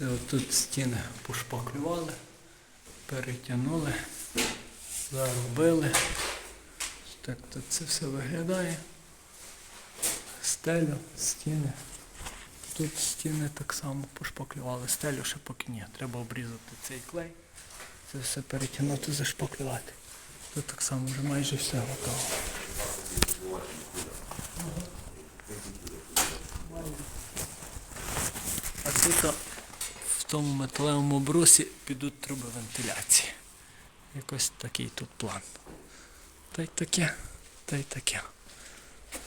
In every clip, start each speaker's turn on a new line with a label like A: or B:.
A: Це отут стіни пошпаклювали, перетягнули, заробили. Так то це все виглядає. Стелю, стіни. Тут стіни так само пошпаклювали. Стелю ще поки ні. Треба обрізати цей клей. Це все перетягнути, зашпаклювати. Тут так само вже майже все готово. А тут в тому металевому брусі підуть труби вентиляції. Якось такий тут план. Та й таке, та й таке.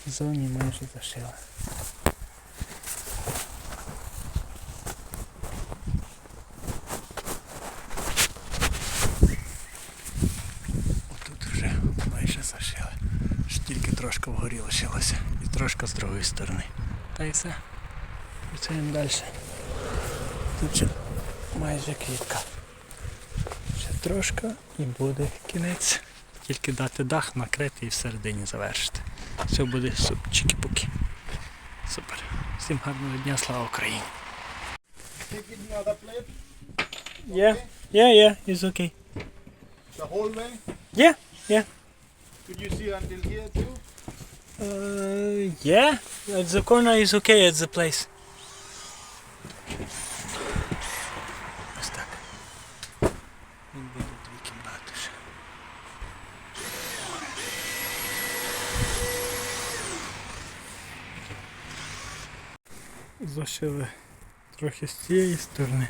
A: Зоні майже зашили. Отут вже майже зашили. Тільки трошки вгорі лишилося. І трошки з другої сторони. Та й все. Працюємо далі. Тут ще майже квітка. Ще трошки і буде кінець. Тільки дати дах, накрити і всередині завершити. Все буде супчики-пуки. Супер. Всім гарного дня, слава Україні. Yeah, yeah, yeah, it's okay.
B: the whole way.
A: Yeah, yeah.
B: Could you see until here too?
A: Uh, yeah, at the corner is okay at the place. Ось так. Він буде дві кімнати ще. Зашили трохи з цієї сторони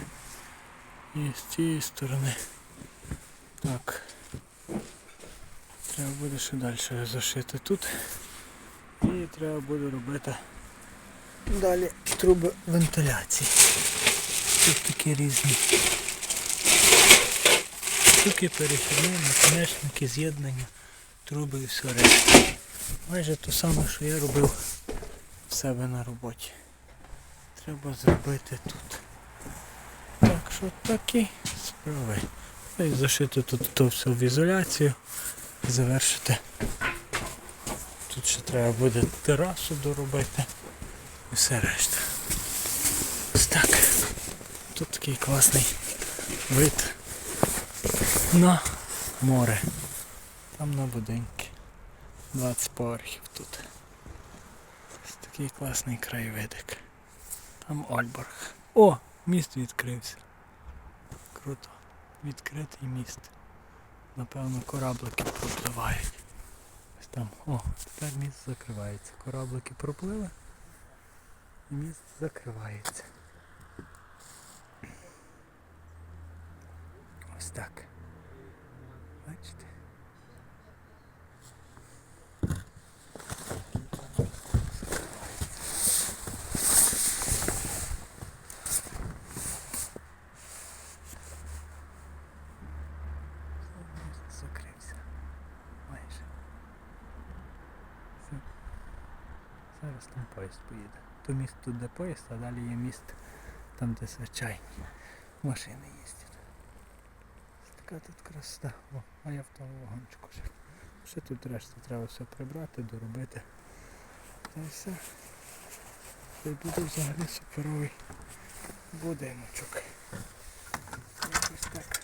A: і з цієї сторони. Так. Треба буде ще далі зашити тут. І треба буде робити далі труби вентиляції. Тут такі різні. Штуки перехідні, наконечники, з'єднання, труби і все решта. Майже те саме, що я робив в себе на роботі. Треба зробити тут. Так що такі справи. Ну І зашити тут то все в ізоляцію, завершити. Тут ще треба буде терасу доробити і все решта. Ось так. Тут такий класний вид на море. Там на будинки. 20 поверхів тут. Ось такий класний краєвидик. Там Ольборг. О! Міст відкрився. Круто. Відкритий міст. Напевно, кораблики пропливають. Ось там. О, тепер міст закривається. Кораблики проплили. І міст закривається. Ось так. Бачите? Міст закрився. Майже. Все. Зараз там поїзд поїде. То міст тут де поїзд, а далі є міст там, де звичайні машини їздять. Така тут красота. О, а я в тому вагончику жив. Ще тут решта треба все прибрати, доробити. Та й все. Це буде взагалі суперовий будиночок. Якось так.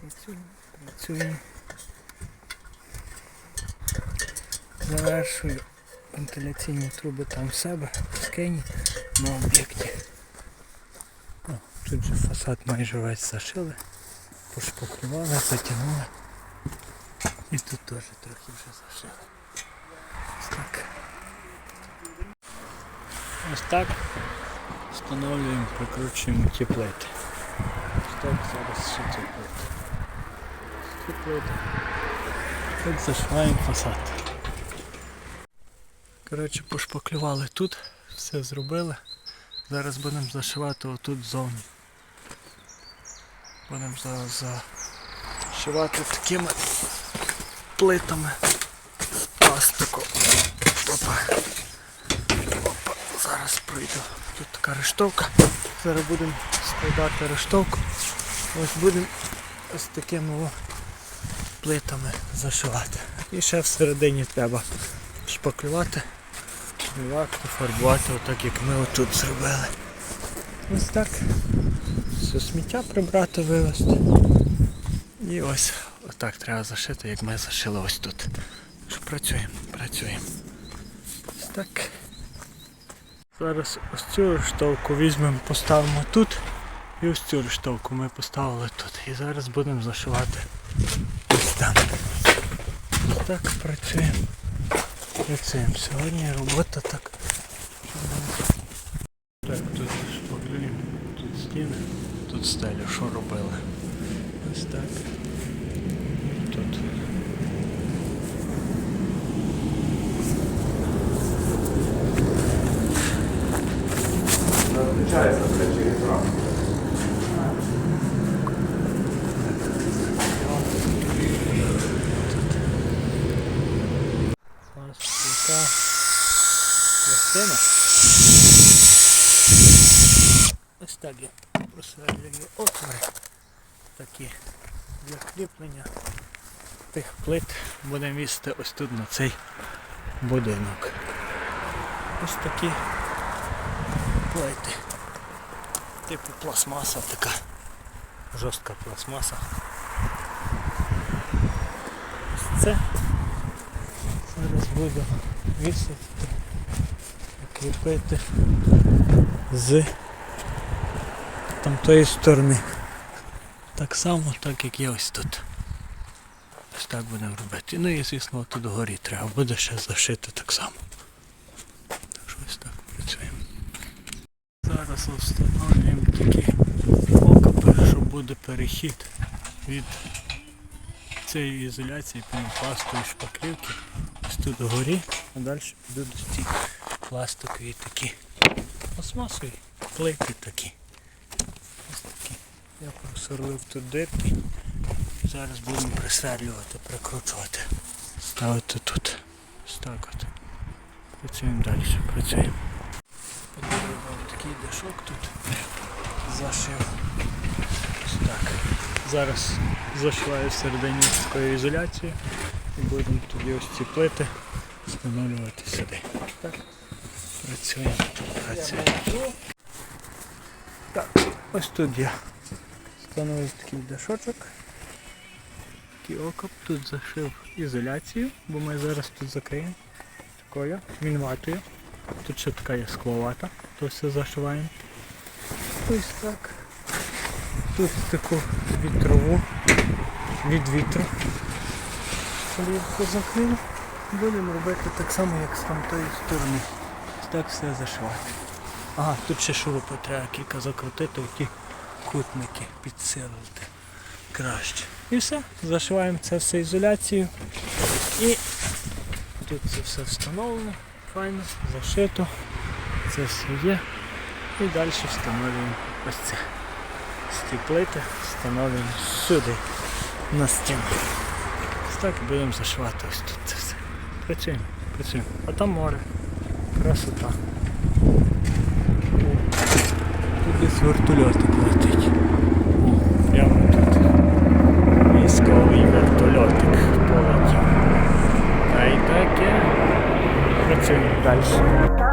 A: Працюємо, працюємо. Завершую вентиляційні труби там в себе, в скині, на об'єкті. О, Тут же фасад майже весь зашили, пошпаклювали, затягнули. І тут теж трохи вже зашили. Ось так. Ось так встановлюємо, прикручуємо ті плити. Так зараз ще ці плити. Ці плити. Тут зашиваємо фасад. Коротше, пошпаклювали тут, все зробили. Зараз будемо зашивати отут зовні. Будемо зараз зашивати такими плитами пластику. Опа. Опа. Зараз пройду. Тут така рештовка. Зараз будемо складати рештовку. Ось будемо ось такими плитами зашивати. І ще всередині треба шпаклювати, малювати, фарбувати, отак як ми отут зробили. Ось так. Все сміття прибрати, вивезти. І ось отак треба зашити, як ми зашили ось тут. Що працюємо, працюємо. Ось так. Зараз ось цю рештовку візьмемо, поставимо тут. І ось цю рештовку ми поставили тут. І зараз будемо зашивати ось там. Ось так працюємо. Працюємо. Сьогодні робота так. Так, тут шпаклюємо, тут стіни, тут стеля, що робили. Ось так. Тут. Ось така частина. Ось так я просверлюю отвори такі для кріплення тих плит будемо вісити ось тут на цей будинок. Ось такі плити. Типу пластмаса така. Жорстка пластмаса. Ось це зараз буду вісити, кріпити з тамтої сторони. Так само, так як є ось тут. Ось так будемо робити. Ну і звісно тут вгорі треба буде ще зашити так само. Так що ось так працюємо. Зараз встановлюємо такі окопи, що буде перехід від цієї ізоляції пінопластової шпаклівки. Ось тут вгорі, а далі підуть ці пластикові такі пластмасові плити такі. Я просверлив тут дирки. Зараз будемо присверлювати, прикручувати. Ставити тут. Ось так от. Працюємо далі, працюємо. Подивив такий дешок тут. Зашив. Ось так. Зараз зашиваю всередині такою ізоляцією і будемо тоді ось ці плити встановлювати сюди. Так. Працюємо, працюємо. Так, ось тут я встановив такий дашочок. Такий окоп. Тут зашив ізоляцію, бо ми зараз тут закриємо такою мінватою. Тут ще така є скловата, то все зашиваємо. Ось так. Тут таку вітрову від вітру. Плівку закрив. Будемо робити так само, як з тамтої сторони. Так все зашивати. Ага, тут ще шурупи треба кілька закрутити, ті кутники підсилити краще. І все, зашиваємо це все ізоляцією. І тут це все встановлено, файно, зашито, це все є. І далі встановлюємо ось це. Ці плити встановлюємо сюди, на стіну. Ось так будемо зашивати ось тут це все. Працюємо, працюємо. А там море. Красота. Тут десь вертольотик летить. Прямо тут. Військовий вертольотик полетів. Та й таке. Працюємо далі.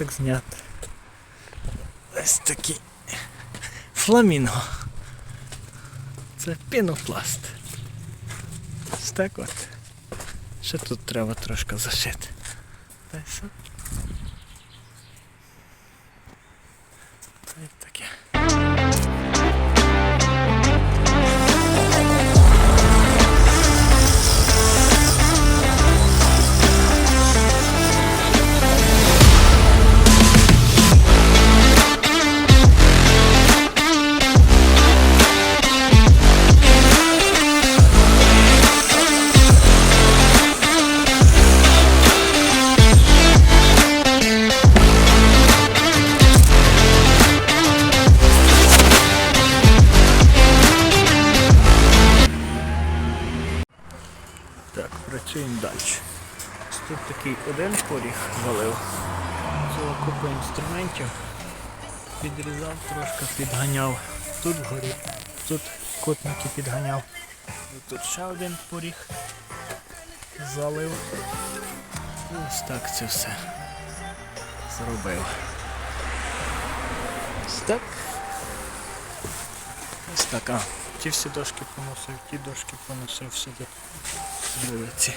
A: І знят. Ось такий фламінго. Це пінопласт. Ось так от. Ще тут треба трошки зашити. Та й все. Кутники підганяв. І тут ще один поріг залив. Ось так це все зробив. Ось так. Ось так. А, ті всі дошки поносив, ті дошки поносив сюди з.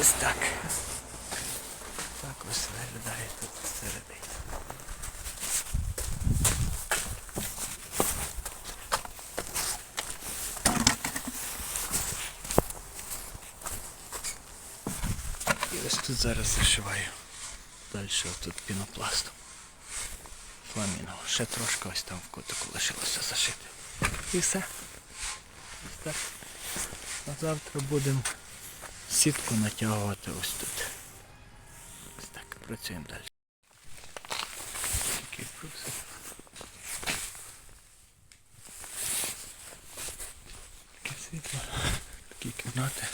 A: Ось так. Так ось виглядає тут всередині. І ось тут зараз зашиваю. Далі тут пінопластом. Фламінго. Ще трошки ось там в кутику лишилося зашити. І все. Так. А завтра будемо сітку натягувати ось тут. Ось так, працюємо далі. Такий прусик. Таке світло. Такі кімнати.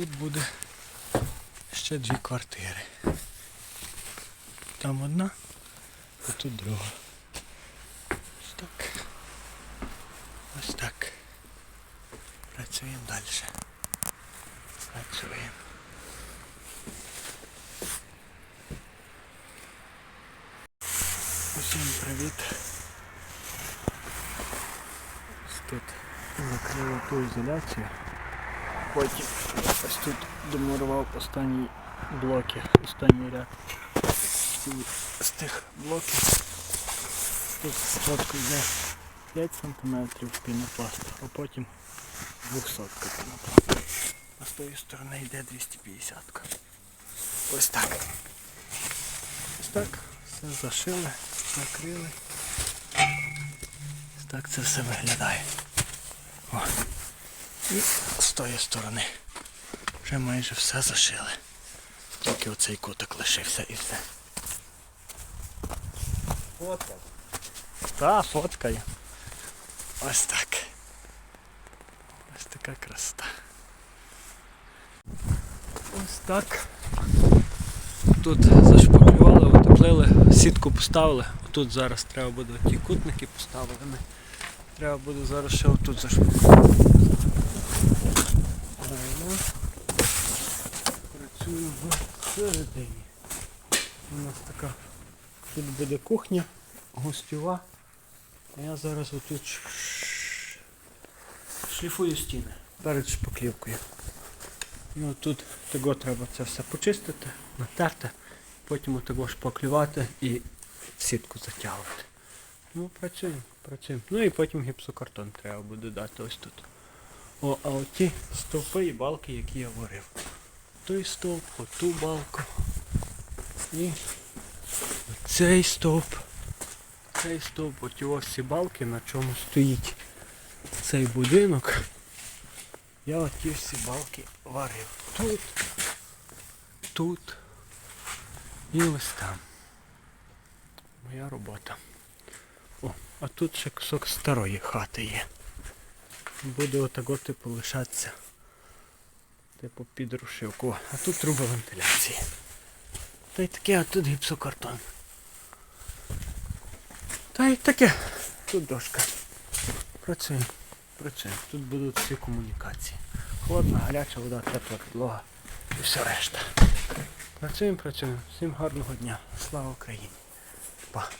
A: Тут буде ще дві квартири. Там одна, а тут друга. Ось так. Ось так. Працюємо далі. Працюємо. Усім привіт. Ось тут закрили ту ізоляцію. Потім ось тут домурував останні блоки, останній ряд Ці з тих блоків. Тут спочатку йде 5 см пінопласту, а потім 200 пінопласту. А з тої сторони йде 250. Ось так. Ось так. Все зашили, закрили. Ось так це все виглядає. О. І з тої сторони вже майже все зашили. Тільки оцей куток лишився і все.
B: Фотка.
A: Та, фоткаю. Ось так. Ось така красота. Ось так. Тут зашпаклювали, утеплили, сітку поставили. Тут зараз треба буде ті кутники поставлені. Треба буде зараз ще отут зашпаклювати. Правильно. Працюємо всередині. У нас така тут буде кухня, гостьова. А я зараз отут шліфую стіни перед шпаклівкою. Ну тут того треба це все почистити, натерти, потім того шпаклювати і сітку затягувати. Ну, працюємо, працюємо. Ну і потім гіпсокартон треба буде дати ось тут. О, а оті стовпи і балки, які я варив. Той стовп, оту балку. І цей стовп. Цей стовп, оті ось ці балки, на чому стоїть цей будинок. Я оті всі балки варив. Тут, тут і ось там. Моя робота. О, а тут ще кусок старої хати є. Буде отако типу лишатися. Типу під рушивку. А тут труба вентиляції. Та й таке, а тут гіпсокартон. Та й таке. Тут дошка. Працюємо. Працюємо. Тут будуть всі комунікації. Холодна, гаряча вода, тепла підлога і все решта. Працюємо, працюємо. Всім гарного дня. Слава Україні. Па.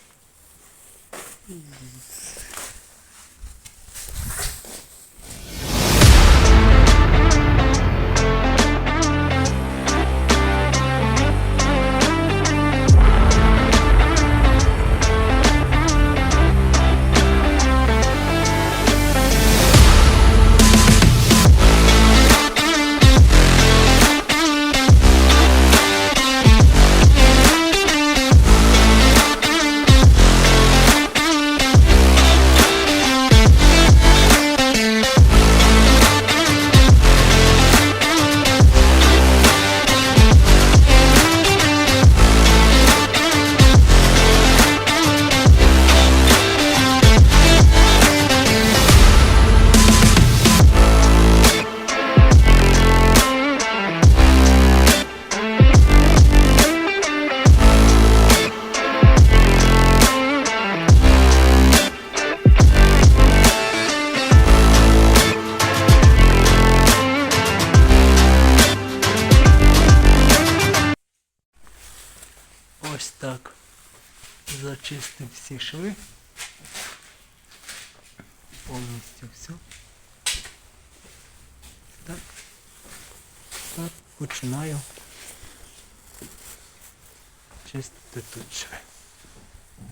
A: Чистити тут шви.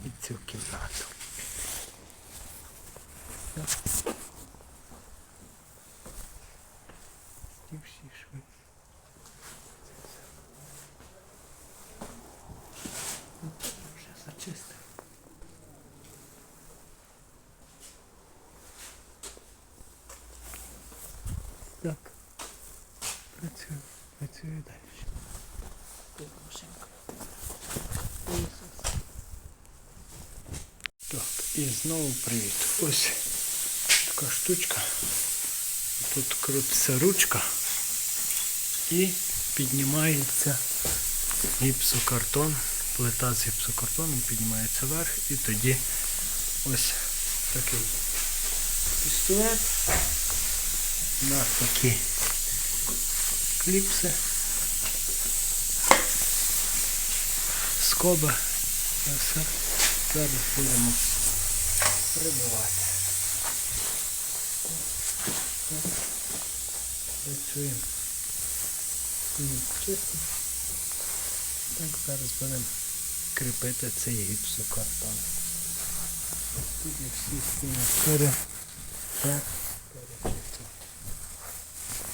A: І цю кімнату. Ті всі шви. Вже зачистив. Так. Працюю, працюю далі. Тут машинка. Так, і знову привіт. Ось така штучка. Тут крутиться ручка і піднімається гіпсокартон, плита з гіпсокартоном піднімається вверх і тоді ось такий пістолет. У нас такі кліпси, скоба. Все зараз будемо прибивати. Працюємо. Чисто. Так, зараз будемо кріпити цей гіпсокартон. Тут я всі стіни пере, пере, перечистив.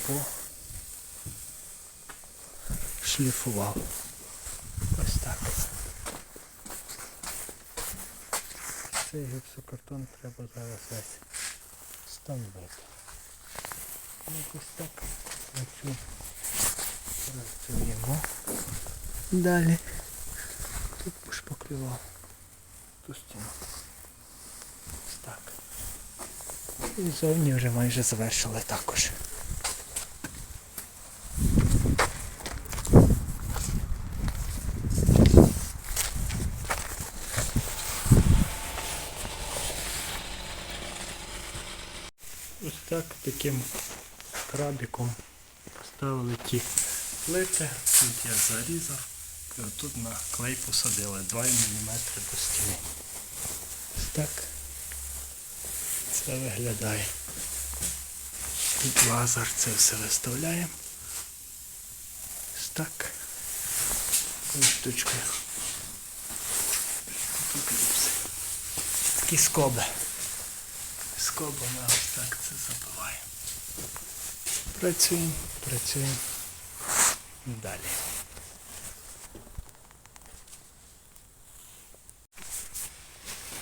A: По шліфував. Ось так. Цей гіпсокартон треба зараз весь встановити. Якось так працюємо. Працюємо. Далі. Тут пошпаклював ту стіну. Ось так. І зовні вже майже завершили також. Ось так таким крабіком поставили ті плити. Тут я зарізав. І отут на клей посадили 2 мм до стіни. Ось так це виглядає. Тут лазер це все виставляємо. Ось так. Ось штучкою. Такі скоби. Скобами ось так це забиваємо. Працюємо, працюємо. Далі.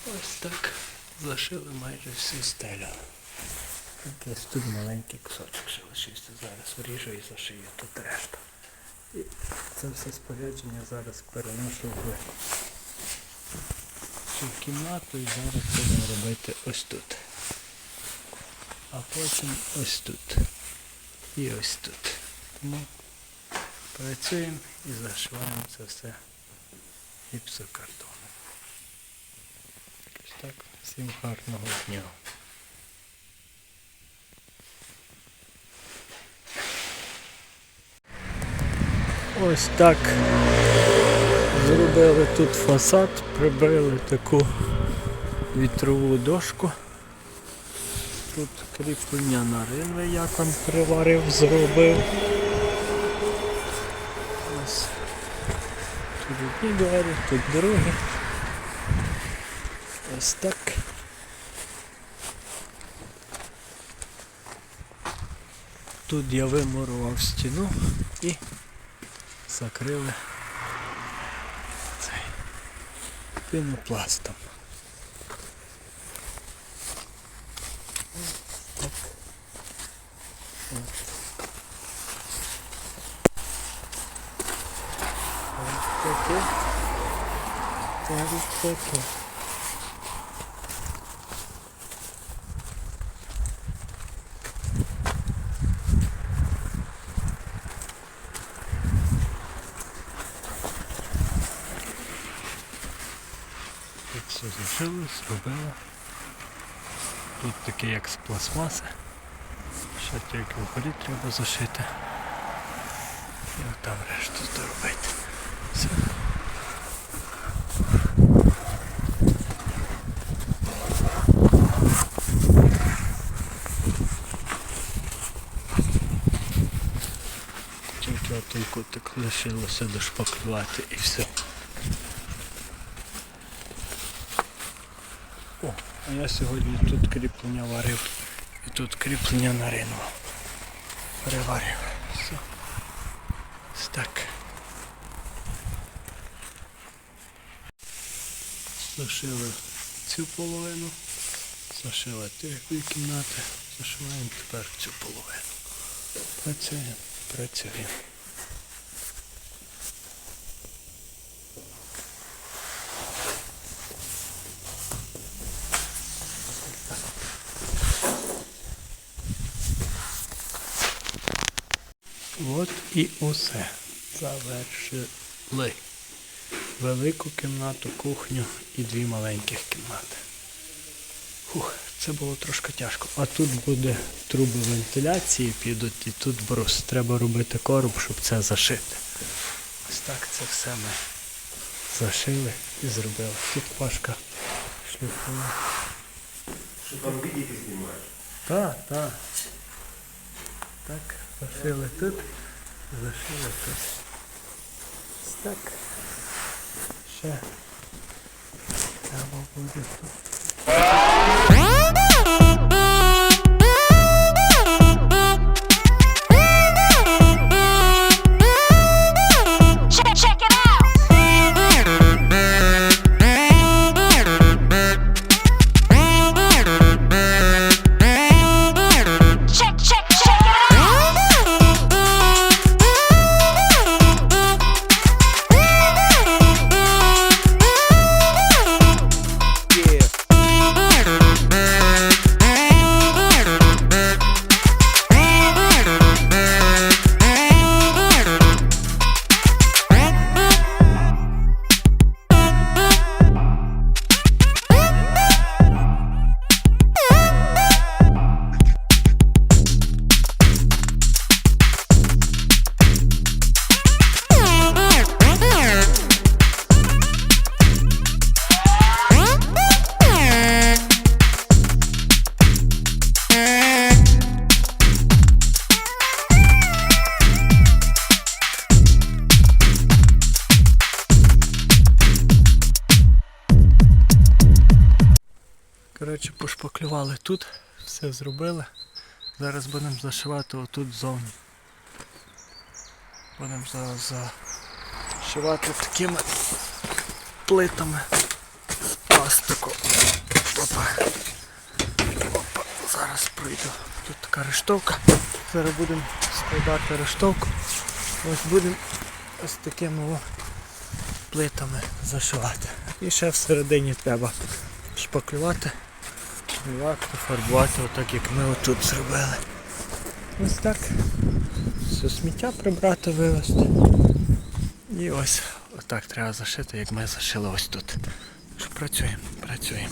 A: Ось так зашили майже всю стелю. Якийсь тут маленький кусочок ще лишився. Зараз вріжу і зашию тут решта. І це все спорядження зараз переношу в цю кімнату і зараз будемо робити ось тут. А потім ось тут. І ось тут. Тому працюємо і зашиваємо це все гіпсокартоном. Так. Всім гарного дня. Ось так зробили тут фасад, прибили таку вітрову дошку. Тут кріплення на ринве я там приварив, зробив. Ось тут одні двері, тут другі. Ось так. Тут я вимурував стіну і закрили цей пінопластом. Ось Так. От. Ось таке. Ось таке. Тут все зашили, зробили. Тут таке як з пластмаси. Ще тільки вгорі треба зашити. І там решту доробити. Все. Кутик лишилося дошпаклювати і все. О, а я сьогодні тут кріплення варив і тут кріплення на ринву. Переварив. Все. Так. Зашили цю половину, зашили дві кімнати, зашиваємо тепер цю половину. Працюємо, працюємо. От і усе. Завершили. Велику кімнату, кухню і дві маленьких кімнати. Фух, це було трошки тяжко. А тут буде труби вентиляції підуть і тут брус. Треба робити короб, щоб це зашити. Ось так це все ми зашили і зробили. Тут пашка шліфує.
C: Що там відео знімаєш?
A: Так, так. Так, зашили тут, зашили тут. Так. Ще треба буде тут. Все зробили. Зараз будемо зашивати отут ззовні. Будемо зараз зашивати такими плитами пластику. Опа. Опа. Зараз пройду. Тут така рештовка. Зараз будемо складати рештовку. Ось будемо ось такими плитами зашивати. І ще всередині треба шпаклювати, малювати, фарбувати, отак як ми отут зробили. Ось так. Все сміття прибрати, вивезти. І ось отак треба зашити, як ми зашили ось тут. Що працюємо, працюємо.